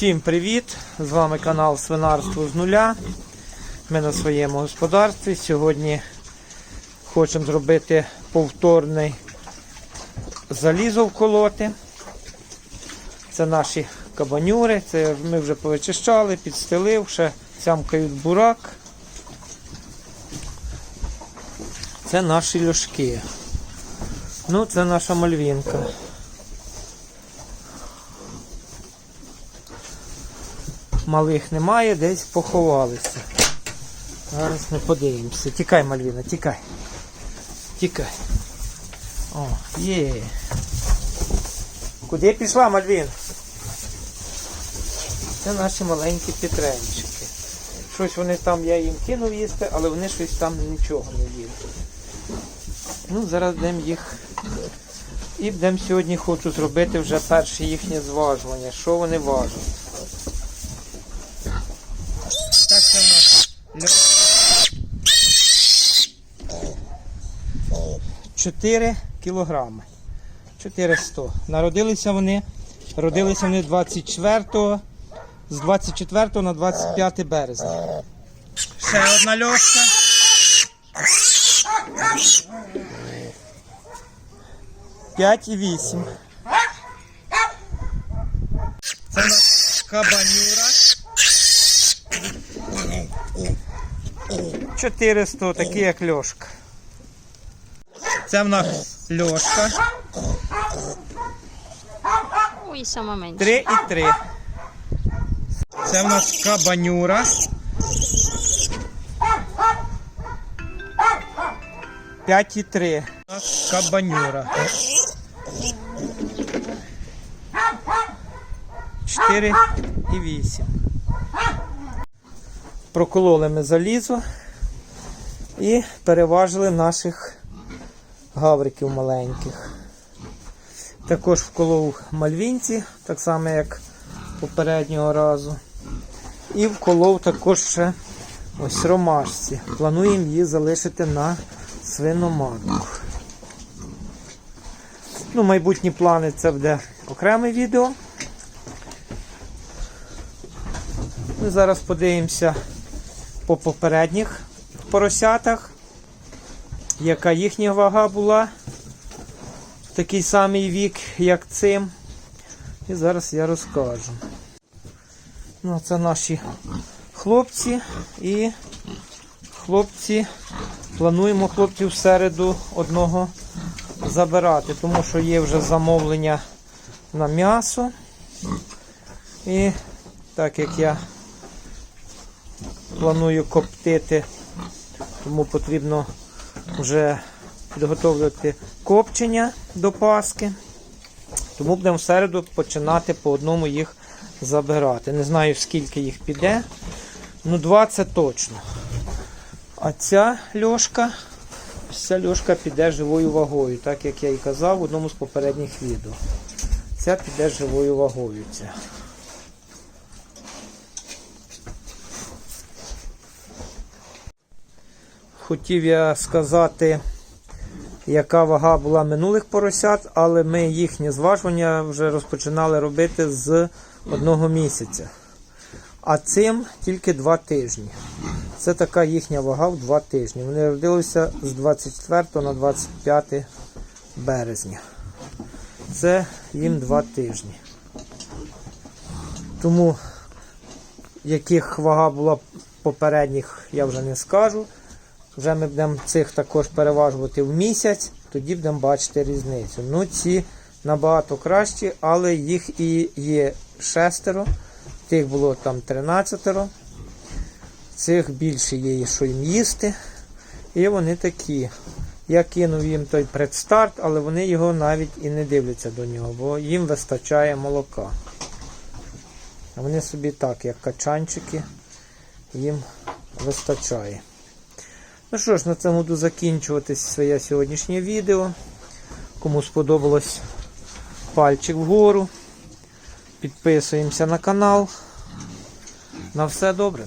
Всім привіт! З вами канал Свинарство з нуля. Ми на своєму господарстві. Сьогодні хочемо зробити повторний залізо вколоти. Це наші кабанюри. Це ми вже повичищали, підстелив, ще сямкають бурак. Це наші льошки. Ну, це наша мальвінка. Малих немає, десь поховалися. Зараз ми подивимося. Тікай, Мальвіна, тікай. Тікай. О, є. Куди пішла, Мальвін? Це наші маленькі петренчики. Щось вони там, я їм кинув їсти, але вони щось там нічого не їли. Ну, зараз будемо їх. І будемо сьогодні хочу зробити вже перше їхнє зважування. Що вони важать. Так це в нас льо- 4 кілограми. 400. Народилися вони. Родилися вони 24 з 24 на 25 березня. Ще одна льошка. П'ять і вісім. Це у кабанюра. 400, такі як льошка. Це в нас льошка. Ой, сама менше. 3 і 3. Це в нас кабанюра. 5 і 3. У нас кабанюра. 4 і 8. Прокололи ми залізо і переважили наших гавриків маленьких. Також вколов мальвінці, так само як попереднього разу. І вколов також ще ось ромашці. Плануємо її залишити на свиноматку. Ну, майбутні плани це буде окреме відео. Ми зараз подивимося по попередніх поросятах, яка їхня вага була в такий самий вік, як цим. І зараз я розкажу. Ну, це наші хлопці і хлопці. Плануємо хлопців в середу одного забирати, тому що є вже замовлення на м'ясо. І так як я планую коптити, тому потрібно вже підготовлювати копчення до Паски. Тому будемо в середу починати по одному їх забирати. Не знаю, скільки їх піде. Ну, два це точно. А ця льошка, ця льошка піде живою вагою, так як я і казав в одному з попередніх відео. Ця піде живою вагою. Ця. Хотів я сказати, яка вага була минулих поросят, але ми їхнє зважування вже розпочинали робити з одного місяця. А цим тільки два тижні. Це така їхня вага в два тижні. Вони родилися з 24 на 25 березня. Це їм два тижні. Тому яких вага була попередніх, я вже не скажу. Вже ми будемо цих також переважувати в місяць, тоді будемо бачити різницю. Ну, ці набагато кращі, але їх і є шестеро. Тих було там 13. Цих більше є, що їм їсти. І вони такі. Я кинув їм той предстарт, але вони його навіть і не дивляться до нього, бо їм вистачає молока. Вони собі так, як качанчики, їм вистачає. Ну що ж, на цьому буду закінчувати своє сьогоднішнє відео. Кому сподобалось пальчик вгору. Підписуємося на канал. На все добре.